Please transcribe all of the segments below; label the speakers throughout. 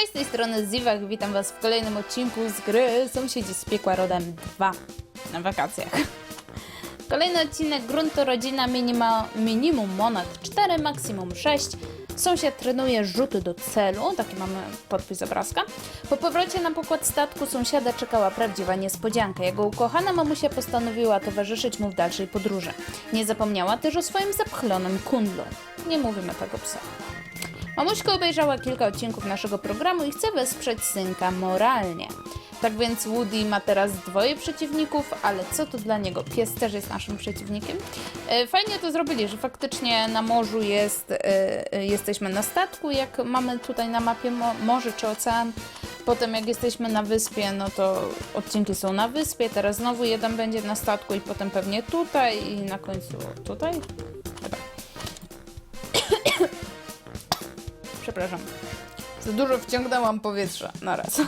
Speaker 1: Cześć, z tej strony Ziwak, witam was w kolejnym odcinku z gry Sąsiedzi z piekła rodem 2 na wakacjach. Kolejny odcinek Gruntu Rodzina minima, Minimum Monat 4, Maksimum 6. Sąsiad trenuje rzuty do celu, taki mamy podpis obrazka. Po powrocie na pokład statku sąsiada czekała prawdziwa niespodzianka. Jego ukochana mamusia postanowiła towarzyszyć mu w dalszej podróży. Nie zapomniała też o swoim zapchlonym kundlu. Nie mówimy tego psa. Mamuśka obejrzała kilka odcinków naszego programu i chce wesprzeć synka moralnie. Tak więc Woody ma teraz dwoje przeciwników, ale co to dla niego? Pies też jest naszym przeciwnikiem. E, Fajnie to zrobili, że faktycznie na morzu jest, e, e, jesteśmy na statku, jak mamy tutaj na mapie mo- morze czy ocean. Potem jak jesteśmy na wyspie, no to odcinki są na wyspie, teraz znowu jeden będzie na statku i potem pewnie tutaj i na końcu tutaj. Przepraszam. Za dużo wciągnęłam powietrza na raz.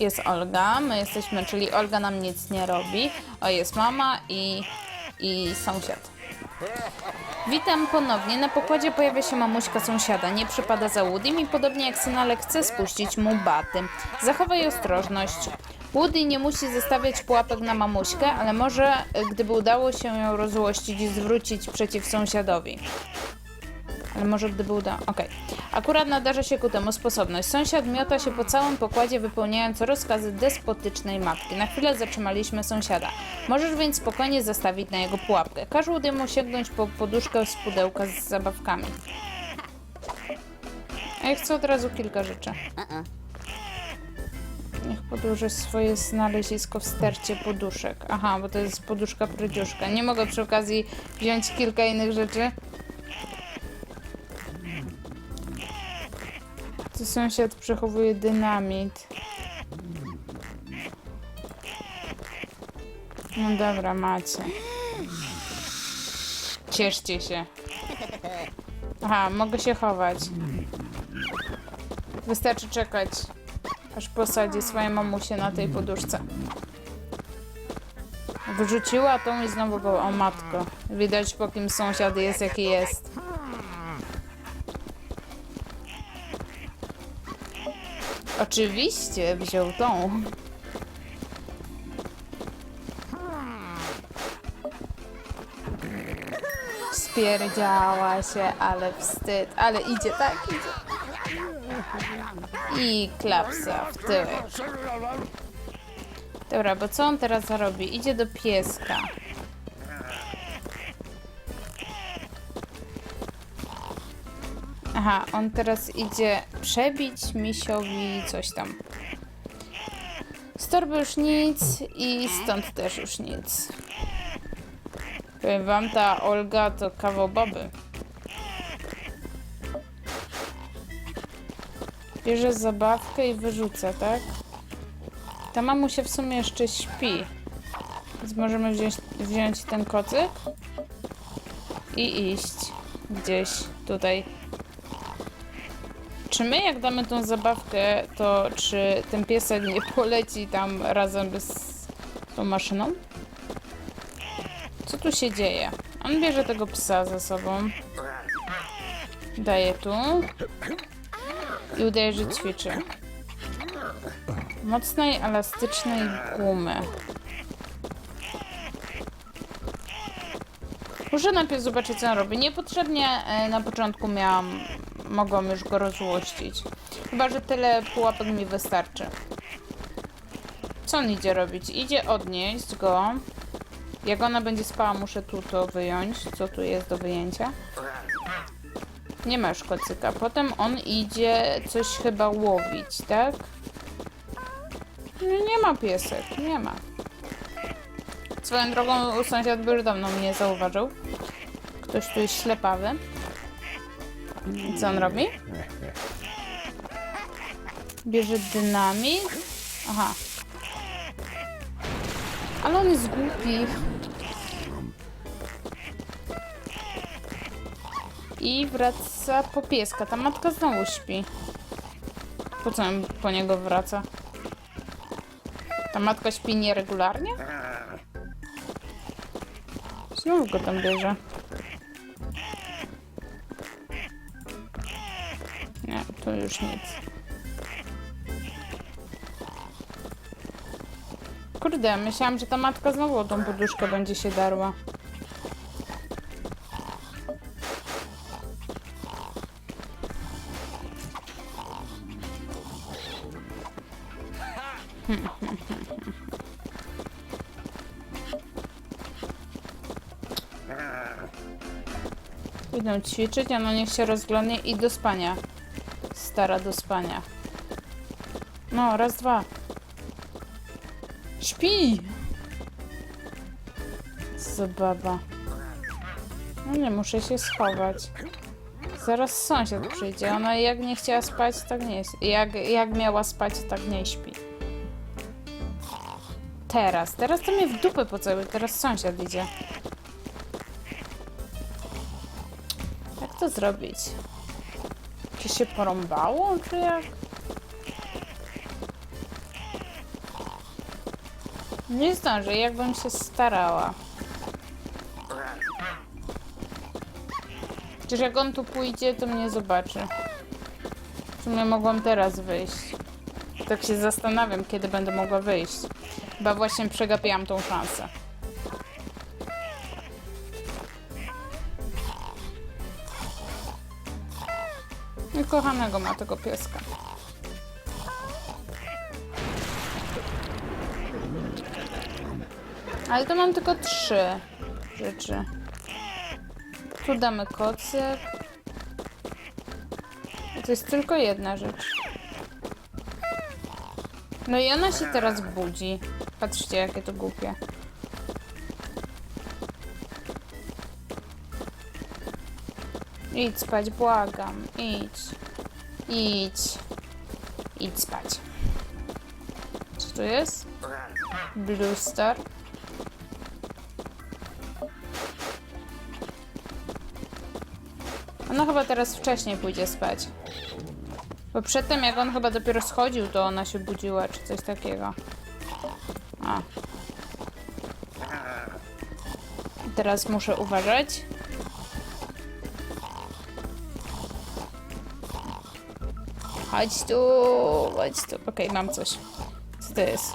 Speaker 1: Jest Olga, my jesteśmy, czyli Olga nam nic nie robi. O, jest mama i, i sąsiad. Witam ponownie. Na pokładzie pojawia się mamuśka sąsiada. Nie przypada za Woodym i podobnie jak synale chce spuścić mu baty. Zachowaj ostrożność. Woody nie musi zostawiać pułapek na mamuśkę, ale może, gdyby udało się ją rozłościć i zwrócić przeciw sąsiadowi. Może gdyby udało. Okej. Akurat nadarza się ku temu sposobność. Sąsiad miota się po całym pokładzie, wypełniając rozkazy despotycznej matki. Na chwilę zatrzymaliśmy sąsiada. Możesz więc spokojnie zastawić na jego pułapkę. Każ mu sięgnąć po poduszkę z pudełka z zabawkami. A ja chcę od razu kilka rzeczy. Niech podłoży swoje znalezisko w stercie poduszek. Aha, bo to jest poduszka prydziuszka. Nie mogę przy okazji wziąć kilka innych rzeczy. Tu sąsiad przechowuje dynamit. No dobra, macie. Cieszcie się. Aha, mogę się chować. Wystarczy czekać, aż posadzi swoją mamusię na tej poduszce. Wyrzuciła tą i znowu go, o matko. Widać po kim sąsiad jest, jaki jest. Oczywiście wziął tą. Spierdziała się, ale wstyd. Ale idzie, tak, idzie. I klapsa w tyłek. Dobra, bo co on teraz robi? Idzie do pieska. Aha, on teraz idzie przebić misiowi coś tam. Z torby już nic i stąd też już nic. Powiem wam, ta Olga to kawał baby. Bierze zabawkę i wyrzuca, tak? Ta mamusia w sumie jeszcze śpi. Więc możemy wziąć, wziąć ten kocyk i iść gdzieś tutaj czy my jak damy tą zabawkę, to czy ten piesek nie poleci tam razem z tą maszyną? Co tu się dzieje? On bierze tego psa ze sobą. Daje tu. I udaje, że ćwiczy. Mocnej, elastycznej gumy. Muszę najpierw zobaczyć, co on robi. Niepotrzebnie e, na początku miałam, mogłam już go rozłościć. Chyba, że tyle pułapek mi wystarczy. Co on idzie robić? Idzie odnieść go. Jak ona będzie spała, muszę tu to wyjąć. Co tu jest do wyjęcia? Nie ma już kocyka. Potem on idzie coś chyba łowić, tak? Nie ma piesek, nie ma. Swoją drogą sąsiad by już dawno mnie zauważył. Ktoś tu jest ślepawy. I co on robi? Bierze dynamit. Aha. Ale on jest głupi. I wraca po pieska. Ta matka znowu śpi. Po co on po niego wraca? Ta matka śpi nieregularnie? Znów go tam bierze. To już nic. Kurde, myślałam, że ta matka znowu o tą poduszkę będzie się darła. Idą ćwiczyć, a no niech się rozglądnie i do spania. Stara do spania. No, raz, dwa. Śpi! Zababa. No nie, muszę się schować. Zaraz sąsiad przyjdzie. Ona jak nie chciała spać, tak nie jest. Jak, jak miała spać, tak nie śpi. Teraz. Teraz to mnie w dupę pocałuj. Teraz sąsiad idzie. Jak to zrobić? Czy się porąbało, czy jak? Nie zdążę, jakbym się starała. Przecież jak on tu pójdzie, to mnie zobaczy. W sumie mogłam teraz wyjść. Tak się zastanawiam, kiedy będę mogła wyjść. Chyba właśnie przegapiłam tą szansę. I kochanego ma tego pieska. Ale to mam tylko trzy rzeczy. Tu damy kocyk. To jest tylko jedna rzecz. No i ona się teraz budzi. Patrzcie, jakie to głupie. Idź spać, błagam. Idź. Idź. Idź spać. Co tu jest? Blue Star. Ona chyba teraz wcześniej pójdzie spać. Bo przedtem, jak on chyba dopiero schodził, to ona się budziła, czy coś takiego. A. Teraz muszę uważać. Chodź tu, chodź tu. Okej, mam coś. Co to jest?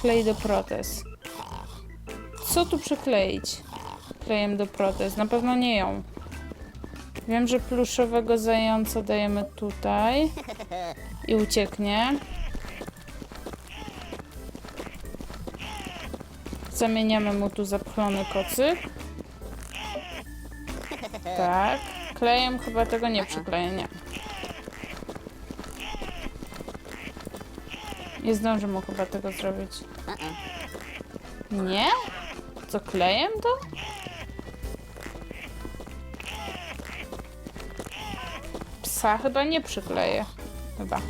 Speaker 1: Klej do protez. Co tu przykleić? Klejem do protez. Na pewno nie ją. Wiem, że pluszowego zająca dajemy tutaj. I ucieknie. Zamieniamy mu tu zapchlony kocyk. Tak. Klejem chyba tego nie przykleję, nie. Nie zdążę mu chyba tego zrobić. Nie? Co, klejem to? Psa chyba nie przykleję. Chyba.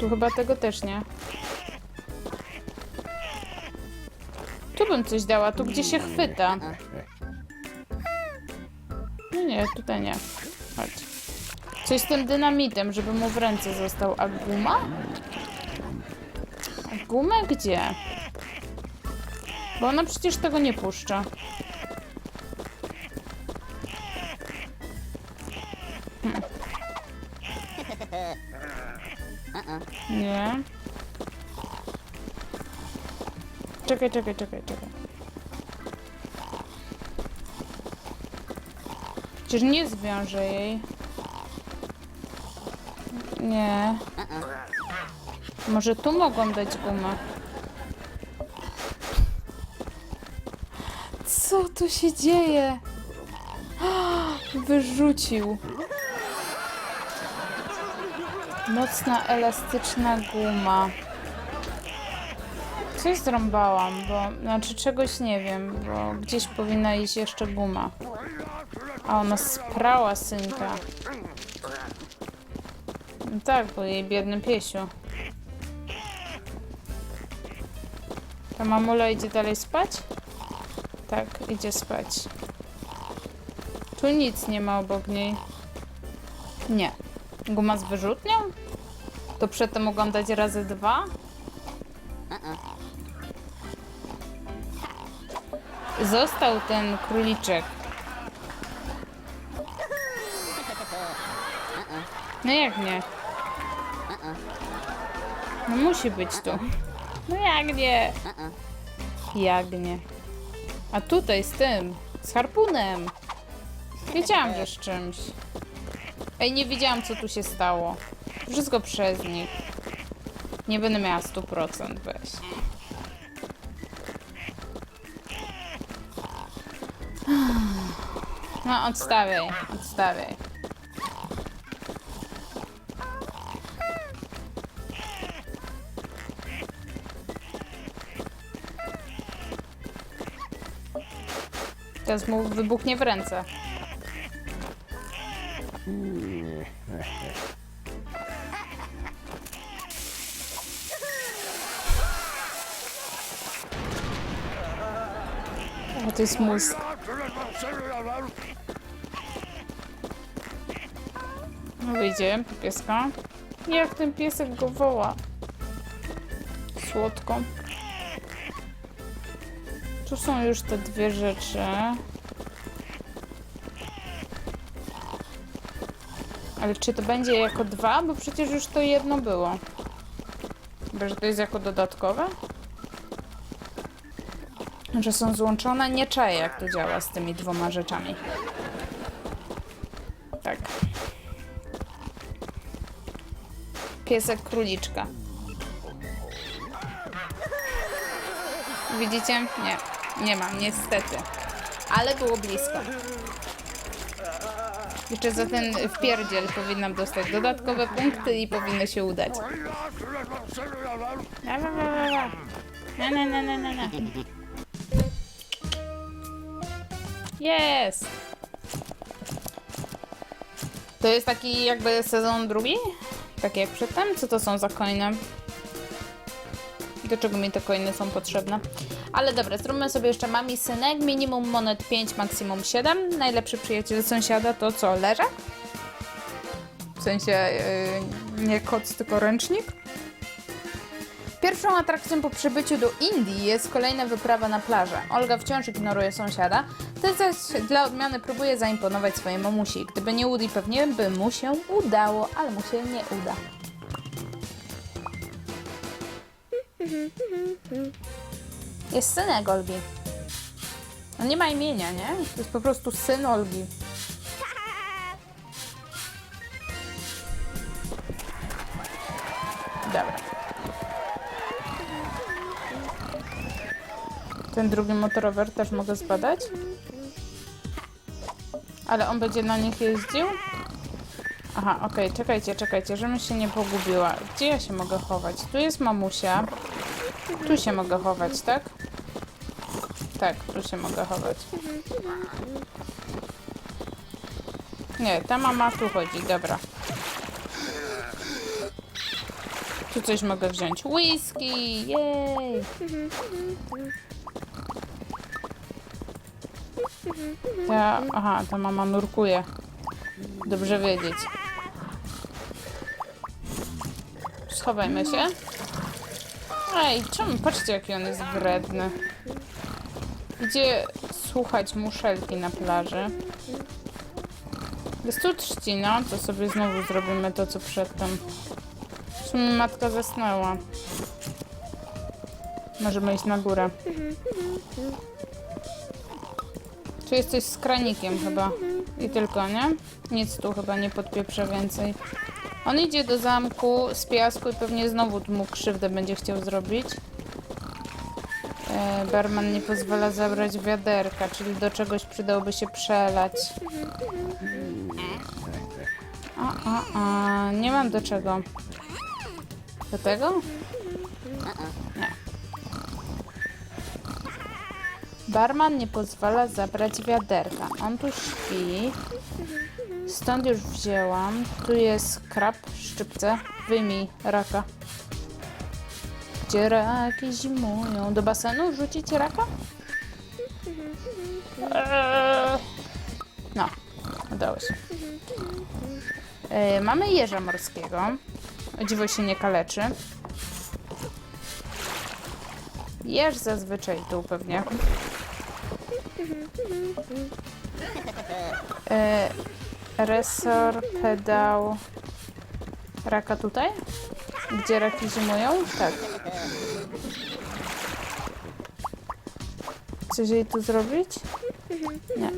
Speaker 1: Tu chyba tego też nie. Tu bym coś dała, tu gdzie się chwyta. No nie, tutaj nie. Chodź. Coś z tym dynamitem, żeby mu w ręce został. A guma? Gumę gdzie? Bo ona przecież tego nie puszcza. Nie. Czekaj, czekaj, czekaj, czekaj. Przecież nie zwiążę jej. Nie. Może tu mogłam dać gumę. Co tu się dzieje? Wyrzucił. Mocna, elastyczna guma. Coś zrąbałam, bo... Znaczy czegoś nie wiem, bo gdzieś powinna iść jeszcze guma. A ona sprała synka. No tak, bo jej biedny piesiu. Ta mamula idzie dalej spać? Tak, idzie spać. Tu nic nie ma obok niej. Nie. Guma z wyrzutnią? To przedtem mogłam dać razy dwa? Został ten króliczek. No jak nie? No musi być tu. No jak nie? Jak nie? A tutaj z tym, z harpunem. Wiedziałam, że z czymś. Ej, nie wiedziałam, co tu się stało. Wszystko przez nich. Nie będę miała 100%, weź. No, odstawiaj, odstawiaj. Teraz mu wybuchnie w ręce. O, to jest mózg. No wyjdzie po pieska. Jak ten piesek go woła. Słodko. Tu są już te dwie rzeczy. Ale czy to będzie jako dwa? Bo przecież już to jedno było. Chyba, że to jest jako dodatkowe? Że są złączone? Nie czaję, jak to działa z tymi dwoma rzeczami. Tak. Piesek króliczka. Widzicie? Nie. Nie ma, niestety. Ale było blisko. Jeszcze za ten wpierdziel powinnam dostać dodatkowe punkty i powinno się udać. La, la, la, la, la. Na, na, na, na, na, na. Jest! To jest taki jakby sezon drugi? Tak jak przedtem? Co to są za coiny? Do czego mi te coiny są potrzebne? Ale dobra, zróbmy sobie jeszcze mami synek. Minimum monet 5, maksimum 7. Najlepszy przyjaciel sąsiada to co? Leżak? W sensie yy, nie koc, tylko ręcznik? Pierwszą atrakcją po przybyciu do Indii jest kolejna wyprawa na plażę. Olga wciąż ignoruje sąsiada, ten zaś dla odmiany próbuje zaimponować swojej mamusi. Gdyby nie Woody, pewnie by mu się udało, ale mu się nie uda. Jest synek Olgi. On nie ma imienia, nie? To jest po prostu syn Olgi. Dobra. Ten drugi motorower też mogę zbadać? Ale on będzie na nich jeździł? Aha, okej, czekajcie, czekajcie, żebym się nie pogubiła. Gdzie ja się mogę chować? Tu jest mamusia. Tu się mogę chować, tak? Tak, tu się mogę chować. Nie, ta mama tu chodzi, dobra. Tu coś mogę wziąć. Whisky, jej! Ta, aha, ta mama nurkuje. Dobrze wiedzieć. Schowajmy się. Ej, czemu? Patrzcie, jaki on jest wredny. Gdzie słuchać muszelki na plaży? Jest tu trzcina, to sobie znowu zrobimy to, co przedtem. W sumie matka zasnęła. Możemy iść na górę. Tu jest coś z kranikiem chyba. I tylko, nie? Nic tu chyba nie podpieprze więcej. On idzie do zamku z piasku i pewnie znowu mu krzywdę będzie chciał zrobić. E, barman nie pozwala zabrać wiaderka, czyli do czegoś przydałoby się przelać. A, a, a, nie mam do czego. Do tego? Nie. Barman nie pozwala zabrać wiaderka. On tu śpi. Stąd już wzięłam. Tu jest krab, szczypce. Wyjmij raka. Gdzie raki zimują? Do basenu rzucić raka? Eee. No, udało się. E, mamy jeża morskiego. O dziwo się nie kaleczy. Jeż zazwyczaj tu pewnie. E, resor, pedał. Raka tutaj? Gdzie raki zimują? Tak. Chcesz jej tu zrobić? Nie.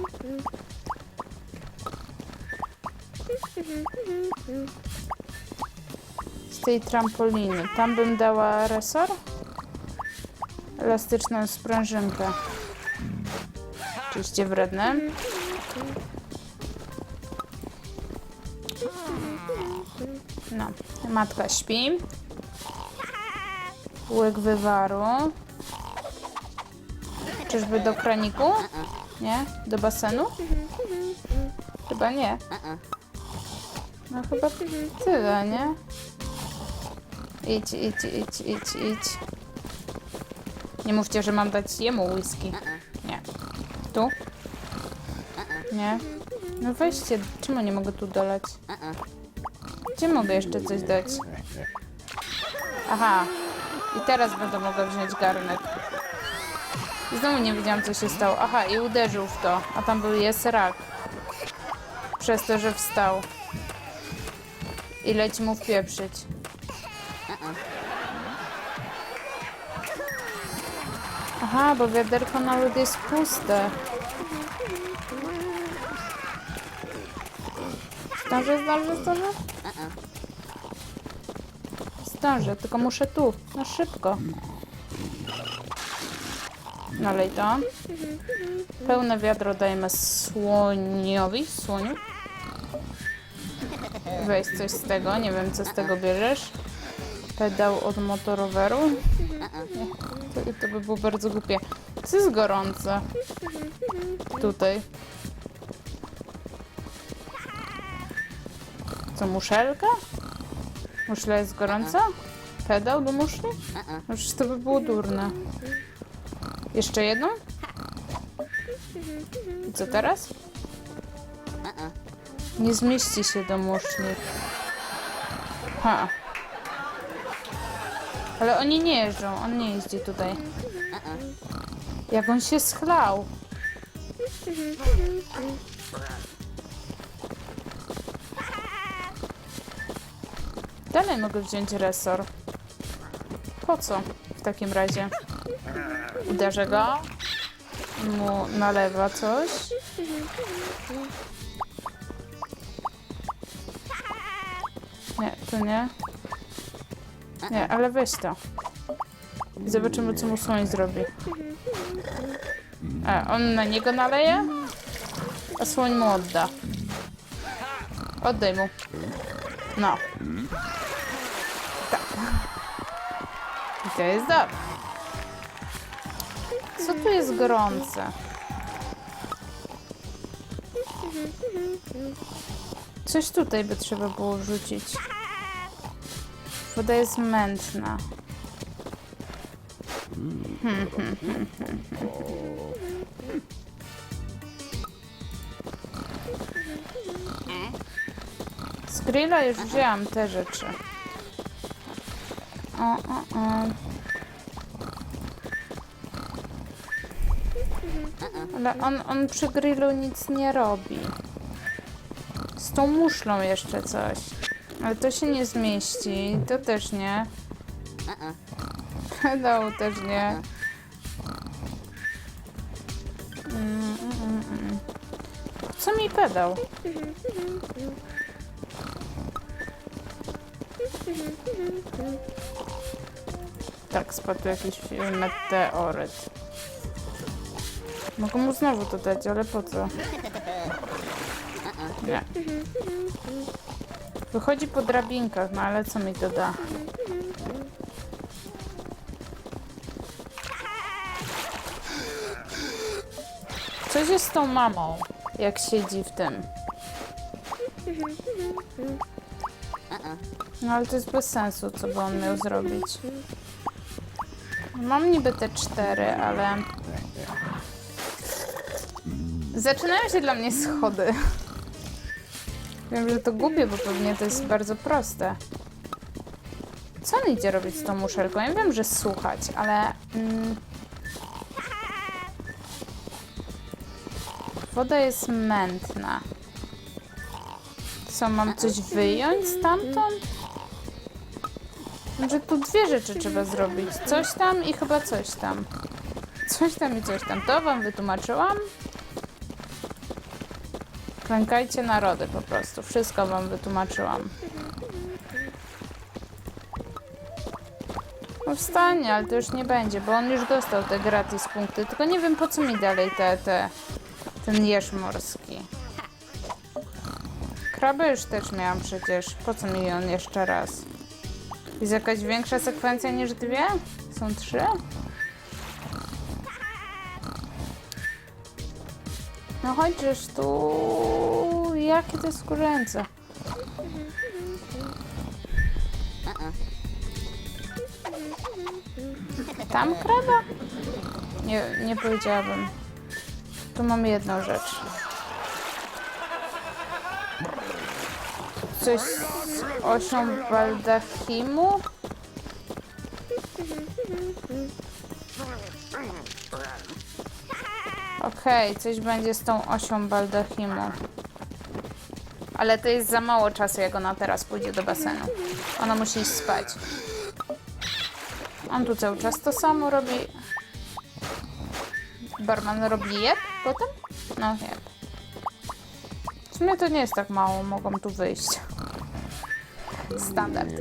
Speaker 1: Z tej trampoliny. Tam bym dała resor? Elastyczną sprężynkę. Oczywiście wredne. Matka śpi. Łyk wywaru. Czyżby do kraniku? Nie? Do basenu? Chyba nie. No chyba tyle, nie? Idź, idź, idź, idź, idź. Nie mówcie, że mam dać jemu whisky. Nie. Tu? Nie. No weźcie, czemu nie mogę tu dolać? Gdzie mogę jeszcze coś dać? Aha. I teraz będę mogła wziąć garnek. I znowu nie wiedziałam, co się stało. Aha, i uderzył w to. A tam był jest rak. Przez to, że wstał. I leci mu wpieprzyć. Aha, bo wiaderko na lód jest puste. Zdążę, zdążę, zdążę? Zdążę, tylko muszę tu. No szybko. Nalej to. Pełne wiadro dajemy słoniowi. Słoniu. Weź coś z tego, nie wiem co z tego bierzesz. Pedał od motoroweru. To, to by było bardzo głupie. Co jest gorące? Tutaj. Co, muszelka? Muszla jest gorąca? Pedał do muszli? No to by było durne. Jeszcze jedną? I co teraz? Nie zmieści się do muszli. Ha. Ale oni nie jeżdżą, on nie jeździ tutaj. Jak on się schlał. Dalej mogę wziąć resor. Po co w takim razie? Uderzę go. Mu nalewa coś. Nie, to nie. Nie, ale weź to. I zobaczymy, co mu słoń zrobi. A, on na niego naleje? A słoń mu odda. Oddaj mu. No. Tak. I to jest. Co tu jest gorące? Coś tutaj by trzeba było wrzucić. Woda jest mętna. Hmm. Z już wzięłam te rzeczy. O, o, o. Ale on, on przy grillu nic nie robi. Z tą muszlą jeszcze coś. Ale to się nie zmieści. To też nie. Pedał też nie. Co mi pedał? Tak, spadł jakiś meteoryt. Mogę mu znowu to dać, ale po co? Nie. Wychodzi po drabinkach, no ale co mi to da? Coś jest z tą mamą, jak siedzi w tym. No ale to jest bez sensu, co by on miał zrobić. Mam niby te cztery, ale... Zaczynają się dla mnie schody. Wiem, że to głupie, bo pewnie to jest bardzo proste. Co on idzie robić z tą muszelką? Ja wiem, że słuchać, ale... Mm, woda jest mętna. Co, mam coś wyjąć stamtąd? Że tu dwie rzeczy trzeba zrobić. Coś tam i chyba coś tam. Coś tam i coś tam. To wam wytłumaczyłam. Klękajcie narody po prostu. Wszystko wam wytłumaczyłam. No wstanie, ale to już nie będzie, bo on już dostał te gratis punkty. Tylko nie wiem po co mi dalej te, te, ten jeż morski. Kraby już też miałam przecież. Po co mi on jeszcze raz? Jest jakaś większa sekwencja niż dwie? Są trzy? No chociaż tu... Jakie to jest kuręce? Tam kraba? Nie, nie powiedziałabym. Tu mamy jedną rzecz. Coś z osią baldachimu? Okej, coś będzie z tą osią baldachimu. Ale to jest za mało czasu, jak ona teraz pójdzie do basenu. Ona musi iść spać. On tu cały czas to samo robi. Barman robi jeb potem? No jeb. W sumie to nie jest tak mało, mogą tu wyjść. Standard.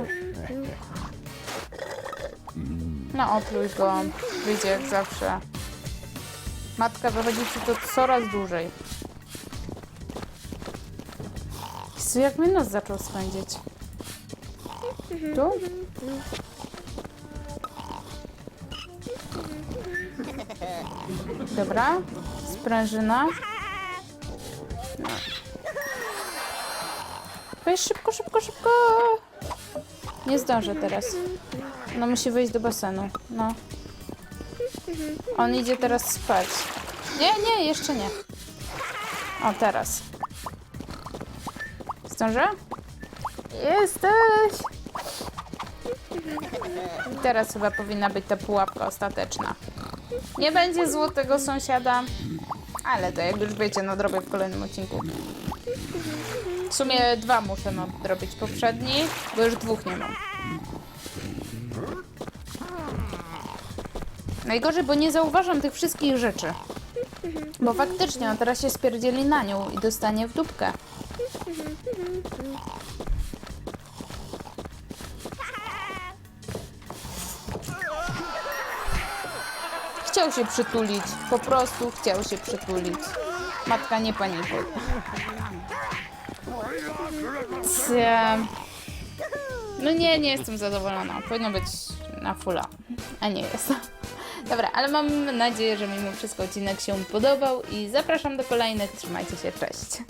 Speaker 1: No opluj go, wyjdzie jak zawsze. Matka wychodzi ci to coraz dłużej. Jezu, jak mi nos zaczął spędzić. Tu? Dobra, sprężyna. No. Weź szybko, szybko, szybko! Nie zdążę teraz. No musi wyjść do basenu. No. On idzie teraz spać. Nie, nie, jeszcze nie. O, teraz. Zdążę? Jesteś! I teraz chyba powinna być ta pułapka ostateczna. Nie będzie złotego sąsiada, ale to jak już wiecie, nadrobię w kolejnym odcinku. W sumie dwa muszę nadrobić poprzedni, bo już dwóch nie mam. Najgorzej, bo nie zauważam tych wszystkich rzeczy. Bo faktycznie on teraz się spierdzieli na nią i dostanie w dupkę. Chciał się przytulić. Po prostu chciał się przytulić. Matka nie panikuj. No nie, nie jestem zadowolona. Powinno być na fulla. A nie jest. Dobra, ale mam nadzieję, że mimo wszystko odcinek się podobał i zapraszam do kolejnych. Trzymajcie się, cześć.